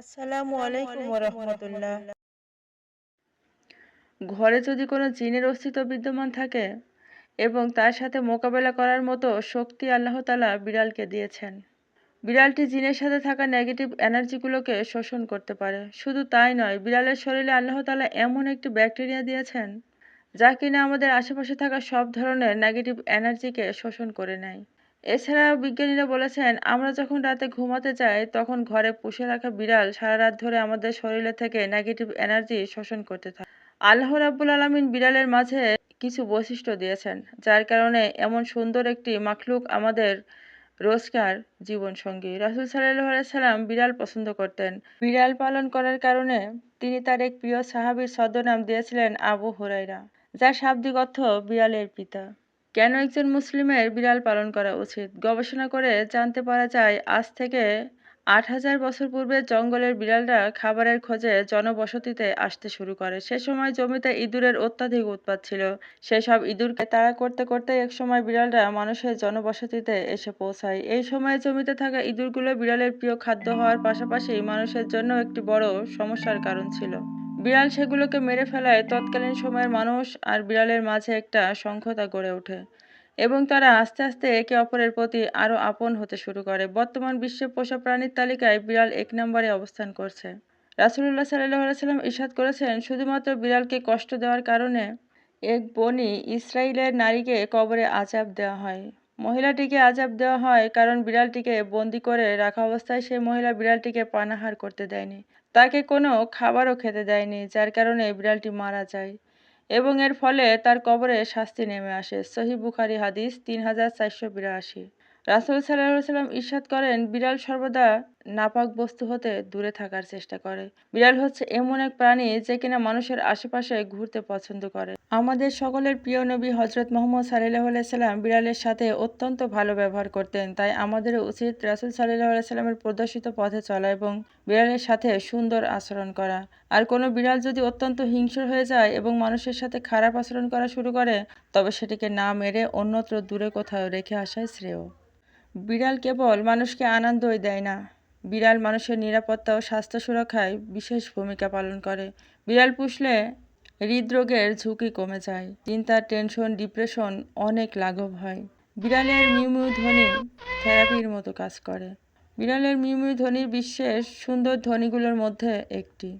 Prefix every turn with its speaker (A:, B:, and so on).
A: আসসালামু আলাইকুম রহমতুল্লাহ। ঘরে যদি কোনো জিনের অস্তিত্ব বিদ্যমান থাকে এবং তার সাথে মোকাবেলা করার মতো শক্তি আল্লাহ তালা বিড়ালকে দিয়েছেন। বিড়ালটি জিনের সাথে থাকা নেগেটিভ এনার্জিগুলোকে শোষণ করতে পারে। শুধু তাই নয় বিড়ালের শরীরে আল্লাহ তালা এমন একটি ব্যাকটেরিয়া দিয়েছেন যা কিনা আমাদের আশেপাশে থাকা সব ধরনের নেগেটিভ এনার্জিকে শোষণ করে নেয়। এছাড়াও বিজ্ঞানীরা বলেছেন, আমরা যখন রাতে ঘুমাতে যাই, তখন ঘরে পুষে রাখা বিড়াল সারা রাত ধরে আমাদের শরীরে থেকে নেগেটিভ এনার্জি শোষণ করতে থাকে। আল্লাহ রাব্বুল আলামিন বিড়ালের মাঝে কিছু বৈশিষ্ট্য দিয়েছেন, যার কারণে এমন সুন্দর একটি মাখলুক আমাদের রোজকার জীবনসঙ্গী। রাসুল সাল্লাম বিড়াল পছন্দ করতেন। বিড়াল পালন করার কারণে তিনি তার এক প্রিয় সাহাবীর ছদ্মনাম দিয়েছিলেন আবু হুরাইরা যার শাব্দিক অর্থ বিড়ালের পিতা। কেন একজন মুসলিমের বিড়াল পালন করা উচিত? গবেষণা করে জানতে পারা যায়, আজ থেকে আট হাজার বছর পূর্বে জঙ্গলের বিড়ালরা খাবারের খোঁজে জনবসতিতে আসতে শুরু করে। সে সময় জমিতে ইঁদুরের অত্যাধিক উৎপাত ছিল। সেসব ইঁদুরকে তাড়া করতে করতে একসময় বিড়ালরা মানুষের জনবসতিতে এসে পৌঁছায়। এই সময়ে জমিতে থাকা ইঁদুরগুলো বিড়ালের প্রিয় খাদ্য হওয়ার পাশাপাশি মানুষের জন্য একটি বড় সমস্যার কারণ ছিল। বিড়াল সেগুলোকে মেরে ফেলায় তৎকালীন সময়ের মানুষ আর বিড়ালের মাঝে একটা সংখ্যতা গড়ে ওঠে এবং তারা আস্তে আস্তে একে অপরের প্রতি আরও আপন হতে শুরু করে। বর্তমান বিশ্বে পোষা প্রাণীর তালিকায় বিড়াল এক নম্বরে অবস্থান করছে। রাসুলুল্লাহ সাল্লাহ সাল্লাম ইরশাদ করেছেন, শুধুমাত্র বিড়ালকে কষ্ট দেওয়ার কারণে এক বনি ইসরায়েলের নারীকে কবরে আজাব দেওয়া হয়। মহিলাটিকে আজাব দেওয়া হয় কারণ বিড়ালটিকে বন্দি করে রাখা অবস্থায় সেই মহিলা বিড়ালটিকে পানাহার করতে দেয়নি। তাকে কোনো খাবারও খেতে দেয়নি, যার কারণে বিড়ালটি মারা যায়। এবং এর ফলে তার কবরে শাস্তি নেমে আসে। সহি বুখারি হাদিস তিন হাজার চারশো বিরাশি। রাসুল সাল্লাহ সাল্লাম ইরশাদ করেন, বিড়াল সর্বদা নাপাক বস্তু হতে দূরে থাকার চেষ্টা করে। বিড়াল হচ্ছে এমন এক প্রাণী যে কিনা মানুষের আশেপাশে ঘুরতে পছন্দ করে। আমাদের সকলের প্রিয় নবী হজরত মোহাম্মদ সাল্লাহ সাল্লাম বিড়ালের সাথে অত্যন্ত ভালো ব্যবহার করতেন। তাই আমাদের উচিত রাসুল সাল্লাহ সাল্লামের প্রদর্শিত পথে চলা এবং বিড়ালের সাথে সুন্দর আচরণ করা। আর কোনো বিড়াল যদি অত্যন্ত হিংস্র হয়ে যায় এবং মানুষের সাথে খারাপ আচরণ করা শুরু করে, তবে সেটিকে না মেরে অন্যত্র দূরে কোথাও রেখে আসাই শ্রেয়। বিড়াল কেবল মানুষকে আনন্দই দেয় না বিড়াল মানুষের নিরাপত্তা ও স্বাস্থ্য সুরক্ষায় বিশেষ ভূমিকা পালন করে। বিড়াল পুষলে হৃদরোগের ঝুঁকি কমে যায় চিন্তা টেনশন, ডিপ্রেশন অনেক লাঘব হয়। বিড়ালের মিউমিউ ধ্বনি থেরাপির মতো কাজ করে। বিড়ালের মিউমিউ ধ্বনি বিশ্বের সুন্দর ধ্বনিগুলোর মধ্যে একটি।